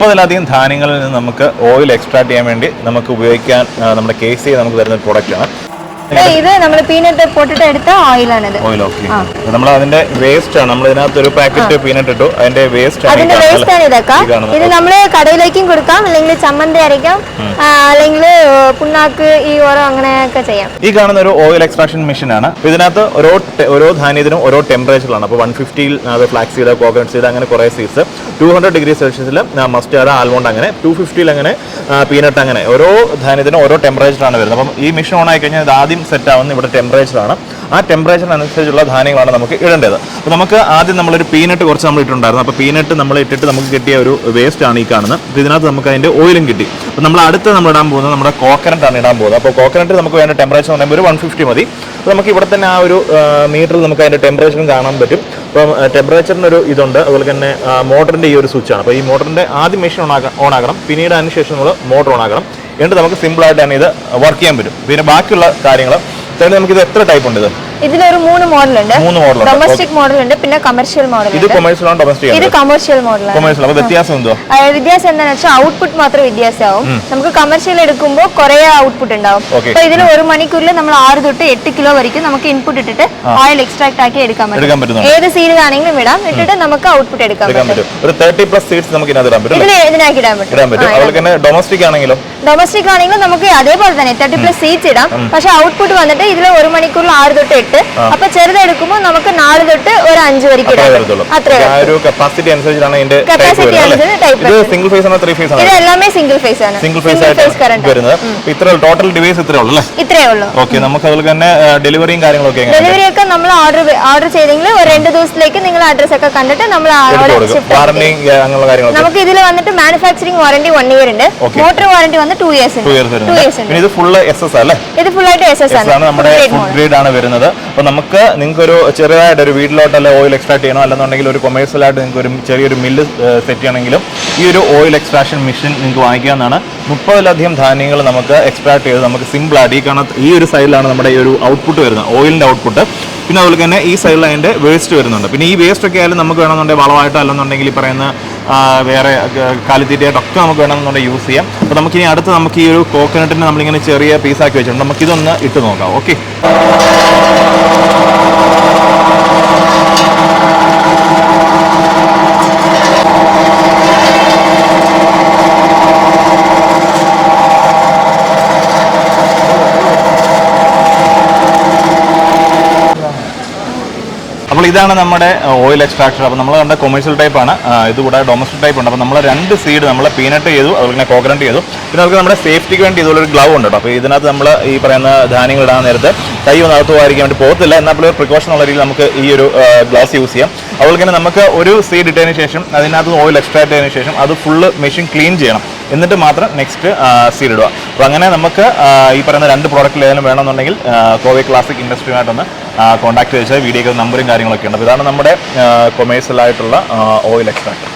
മുപ്പതിലധികം ധാന്യങ്ങളിൽ നിന്ന് നമുക്ക് ഓയിൽ എക്സ്ട്രാക്ട് ചെയ്യാൻ വേണ്ടി നമുക്ക് ഉപയോഗിക്കാൻ നമ്മുടെ കെ സി നമുക്ക് തരുന്ന പ്രോഡക്റ്റാണ് ഇത് നമ്മൾ പീനട്ട് പൊട്ടിട്ട് എടുത്ത ഓയിലാണിത് ഓയിൽ ഓക്കെ നമ്മൾ അതിന്റെ വേസ്റ്റ് ആണ്. നമ്മൾ ഇതിനകത്ത് ഒരു പാക്കറ്റ് പീനട്ട് ഇട്ടു. അതിന്റെ വേസ്റ്റ് അതിന്റെ വേസ്റ്റ് ആണ് ഇതൊക്കെ. ഇത് നമ്മൾ കടയിലേക്കും കൊടുക്കാം. അല്ലെങ്കിൽ ചമ്മന്തി അരയ്ക്കാം. അല്ലെങ്കിൽ പുണ്ണാക്ക് ഈ ഓരോ അങ്ങനെയൊക്കെ ചെയ്യാം. ഈ കാണുന്ന ഒരു ഓയിൽ എക്സ്ട്രാക്ഷൻ മെഷീൻ ആണ്. ഇതിനകത്ത് ഓരോ ഓരോ ധാന്യത്തിനും ഓരോ ടെമ്പറേച്ചറിലാണ് അപ്പോൾ വൺ ഫിഫ്റ്റിയിൽ ഫ്ലാക്സ് ചെയ്ത കോക്കനട്ട് ചെയ്ത അങ്ങനെ കുറേ സീഡ്സ് ടു ഹൺഡ്രഡ് ഡിഗ്രി സെൽഷ്യസിൽ മസ്റ്റാർഡ് ആൽമോണ്ട് അങ്ങനെ ടു ഫിഫ്റ്റിയിൽ അങ്ങനെ പീനട്ട് അങ്ങനെ ഓരോ ധാന്യത്തിനും ഓരോ ടെമ്പറേച്ചറാണ് വരുന്നത്. അപ്പം ഈ മെഷീൻ ഓൺ ആയി കഴിഞ്ഞാൽ ഇത് ആദ്യം സെറ്റ് ആവുന്ന ഇവിടെ ടെമ്പറേച്ചറാണ് ആ ടെമ്പറേച്ചറിനനുസരിച്ചുള്ള ധാന്യങ്ങളാണ് നമുക്ക് ഇടേണ്ടത്. അപ്പോൾ നമുക്ക് ആദ്യം നമ്മളൊരു പീനട്ട് കുറച്ച് നമ്മൾ ഇട്ടിട്ടുണ്ടായിരുന്നു. അപ്പോൾ പീനട്ട് നമ്മൾ ഇട്ടിട്ട് നമുക്ക് കിട്ടിയ ഒരു വേസ്റ്റ് ആണ് ഈ കാണുന്നത്. അപ്പോൾ ഇതിനകത്ത് നമുക്ക് അതിന്റെ ഓയിലും കിട്ടി. അപ്പോൾ നമ്മൾ അടുത്ത് നമ്മൾ ഇടാൻ പോകുന്നത് നമ്മുടെ കോക്കനട്ട് ആണ് ഇടാൻ പോകുന്നത്. അപ്പോൾ കോക്കനട്ട് നമുക്ക് വേണ്ട ടെമ്പറേച്ചർ എന്ന് പറയുമ്പോൾ ഒരു വൺ ഫിഫ്റ്റി മതി. അപ്പോൾ നമുക്ക് ഇവിടെ തന്നെ ആ ഒരു മീറ്ററിൽ നമുക്ക് അതിന്റെ ടെമ്പറേച്ചറും കാണാൻ പറ്റും. അപ്പം ടെമ്പറേച്ചറിന് ഒരു ഇതുണ്ട്. അതുപോലെ തന്നെ മോട്ടറിന്റെ ഈ ഒരു സ്വിച്ചാണ് അപ്പോൾ ഈ മോട്ടറിന്റെ ആദ്യം മെഷീൻ ഓൺ ആക്കണം പിന്നീട് അതിന് ശേഷം നമ്മൾ മോട്ടർ ഓൺ ആക്കണം എന്നിട്ട് നമുക്ക് സിമ്പിളായിട്ട് തന്നെ ഇത് വർക്ക് ചെയ്യാൻ പറ്റും. പിന്നെ ബാക്കിയുള്ള കാര്യങ്ങൾ നമുക്ക് ഇത് എത്ര ടൈപ്പ് ഉണ്ട് ഇത്? ഇതിലൊരു മൂന്ന് മോഡൽ ഉണ്ട് മൂന്ന് മോഡൽ ഡൊമസ്റ്റിക് മോഡൽ ഉണ്ട് പിന്നെ കമേഴ്ഷ്യൽ മോഡൽ ഇത് ഉണ്ട് കൊമേഴ്സ്യൽ ആണ്. ഡൊമസ്റ്റിക് ഇത് കമേഴ്ഷ്യൽ മോഡൽ കൊമേഴ്സ്യൽ അപ്പോൾ വ്യത്യാസം എന്തോ വ്യത്യാസം എന്താണെന്ന് വെച്ചാൽ ഔട്ട്പുട്ട് മാത്രം വ്യത്യാസമാവും. നമുക്ക് കമേഴ്ഷ്യൽ എടുക്കുമ്പോൾ കുറേ ഔട്ട്പുട്ട് ഉണ്ടാവും. അപ്പോൾ അപ്പൊ ഇതിൽ ഒരു മണിക്കൂറിൽ നമ്മൾ ആറ് തൊട്ട് എട്ട് കിലോ വரைക്കും നമുക്ക് ഇൻപുട്ട് ഇട്ടിട്ട് ഓയിൽ എക്സ്ട്രാക്ട് ആക്കി എടുക്കാൻ പറ്റും. ഏത് സീഡ് ആണെങ്കിലും ഇടാം. ഇട്ടിട്ട് നമുക്ക് ഔട്ട്പുട്ട് എടുക്കാൻ പറ്റും. ഒരു തേർട്ടി പ്ലസ് സീഡ്സ് നമുക്ക് ഇതിനകത്ത് ഇടാൻ പറ്റും ഇതിൽ ഇതിനാക്കി ഇടാൻ പറ്റും. ഇടാൻ പറ്റും. അതുപോലെ തന്നെ ഡൊമസ്റ്റിക് ആണെങ്കിലും? ഡൊമസ്റ്റിക് ആണെങ്കിലും നമുക്ക് അതേപോലെ തന്നെ തേർട്ടി പ്ലസ് സീഡ്സ് ഇടാം. പക്ഷെ ഔട്ട്പുട്ട് വന്നിട്ട് ഇതിൽ ഒരു മണിക്കൂറിൽ ആറ് തൊട്ട് എട്ട് അപ്പൊ ചെറുതെടുക്കുമ്പോൾ നമുക്ക് നാല് തൊട്ട് ഒരു അഞ്ച് വരെയ്ക്ക് കപ്പാസിറ്റി അനുസരിച്ചാണ് ഇതിന്റെ കപ്പാസിറ്റി അനുസരിച്ച് ഇത് സിംഗിൾ ഫേസ് ആണോ ത്രീ ഫേസ് ഇത് ആണോ. എല്ലാമേ സിംഗിൾ ഫേസ് ആണ് സിംഗിൾ ഫേസ് ആയിട്ട് വരുന്നത്. ഇത്ര ടോട്ടൽ ഡിവൈസ് ഇത്രേ ഉള്ളൂ അല്ലേ? ഇത്രേ ഉള്ളൂ. ഓക്കെ നമുക്ക് അതുപോലെ തന്നെ ഡെലിവറിയും കാര്യങ്ങളൊക്കെ ഡെലിവറി ഒക്കെ നമ്മൾ ഓർഡർ ഓർഡർ ചെയ്തെങ്കിൽ ഒരു രണ്ട് ദിവസത്തിലേക്ക് നിങ്ങൾ അഡ്രസ് ഒക്കെ കണ്ടിട്ട് നമ്മൾ നമുക്ക് ഇതിൽ വന്നിട്ട് മാനുഫാക്ചറിംഗ് വാറണ്ടി വൺ ഇയർ ഉണ്ട്. മോട്ടോർ വാറണ്ടി വന്ന് ടു ഇയേഴ്സ് ഇത് ഫുൾ എസ് എസ് അല്ലേ? ഇത് ഫുൾ ആയിട്ട് എസ് എസ് ആണ്. നമ്മുടെ ഫുഡ് ഗ്രേഡ് ആണ് വരുന്നത്. അപ്പോൾ നമുക്ക് നിങ്ങൾക്ക് ഒരു വീട്ടിലോട്ട് വീട്ടിലോട്ടല്ല ഓയിൽ എക്സ്ട്രാക്ട് ചെയ്യണോ? അല്ലെന്നുണ്ടെങ്കിൽ ഒരു കൊമേഴ്സ്യലായിട്ട് നിങ്ങൾക്ക് ഒരു ചെറിയൊരു മില്ല് സെറ്റ് ചെയ്യണമെങ്കിലും ഈ ഒരു ഓയിൽ എക്സ്ട്രാക്ഷൻ മെഷീൻ നിങ്ങൾക്ക് വാങ്ങിക്കാവുന്നതാണ്. മുപ്പതിലധികം ധാന്യങ്ങൾ നമുക്ക് എക്സ്ട്രാക്ട് ചെയ്ത് നമുക്ക് സിമ്പിൾ ആയിട്ട് ഈ കാണാത്ത ഈ ഒരു സൈഡിലാണ് നമ്മുടെ ഈ ഒരു ഔട്ട്പുട്ട് വരുന്നത്. ഓയിലിന്റെ ഔട്ട്പുട്ട് പിന്നെ അതുപോലെ തന്നെ ഈ സൈഡിൽ അതിന്റെ വേസ്റ്റ് വരുന്നുണ്ട്. പിന്നെ ഈ വേസ്റ്റ് ഒക്കെ ആയാലും നമുക്ക് വേണമെന്നുണ്ടെങ്കിൽ വളമായിട്ട് അല്ലെന്നുണ്ടെങ്കിൽ ഈ പറയുന്ന വേറെ കാലിത്തീറ്റയായിട്ടൊക്കെ നമുക്ക് വേണമെന്നുണ്ടെങ്കിൽ യൂസ് ചെയ്യാം. അപ്പോൾ നമുക്കിനി അടുത്ത് നമുക്ക് ഈ ഒരു കോക്കനട്ടിന് നമ്മളിങ്ങനെ ചെറിയ പീസാക്കി വെച്ചിട്ടുണ്ട്. നമുക്കിതൊന്ന് ഇട്ട് നോക്കാം. ഓക്കെ ഇതാണ് നമ്മുടെ ഓയിൽ എക്സ്ട്രാക്ടർ അപ്പോൾ നമ്മൾ കണ്ട കൊമേഴ്ഷ്യൽ ടൈപ്പാണ് കൂടാതെ ഡൊമസ്റ്റിക് ടൈപ്പ് ഉണ്ട്. അപ്പോൾ നമ്മൾ രണ്ട് സീഡ് നമ്മൾ പീനട്ട് ചെയ്തു അതുപോലെ തന്നെ കോക്കനട്ട് ചെയ്തു. പിന്നെ നമുക്ക് നമ്മുടെ സേഫ്റ്റിക്ക് വേണ്ടി ഇതുപോലൊരു ഗ്ലൗ ഉണ്ട് കേട്ടോ. അപ്പോൾ ഇതിനകത്ത് നമ്മൾ ഈ പറയുന്ന ധാന്യങ്ങൾ ഇടാൻ നേരത്ത് കൈ ഒന്ന് അകത്ത് വേണ്ടി പോകത്തില്ല. എന്നാൽ പോലും പ്രിക്കോഷൻ ഉള്ള രീതിയിൽ നമുക്ക് ഈ ഒരു ഗ്ലാസ് യൂസ് ചെയ്യാം. അതുപോലെ തന്നെ നമുക്ക് ഒരു സീഡ് ഇട്ടതിന് ശേഷം അതിനകത്ത് ഓയിൽ എക്സ്ട്രാക്ട് ചെയ്തതിന് ശേഷം അത് ഫുള്ള് മെഷീൻ ക്ലീൻ ചെയ്യണം. എന്നിട്ട് മാത്രം നെക്സ്റ്റ് സീഡ് ഇടുക. അപ്പോൾ അങ്ങനെ നമുക്ക് ഈ പറയുന്ന രണ്ട് പ്രോഡക്റ്റിൽ ഏതെങ്കിലും വേണമെന്നുണ്ടെങ്കിൽ കോവി ക്ലാസിക് ഇൻഡസ്ട്രിയുമായിട്ടൊന്ന് കോൺടാക്ട് ചെയ്ത് വീഡിയോക്ക് നമ്പറും കാര്യങ്ങളൊക്കെ ഉണ്ട്. അപ്പോൾ ഇതാണ് നമ്മുടെ കൊമേഴ്സ്യലായിട്ടുള്ള ഓയിൽ എക്സ്ട്രാക്ട്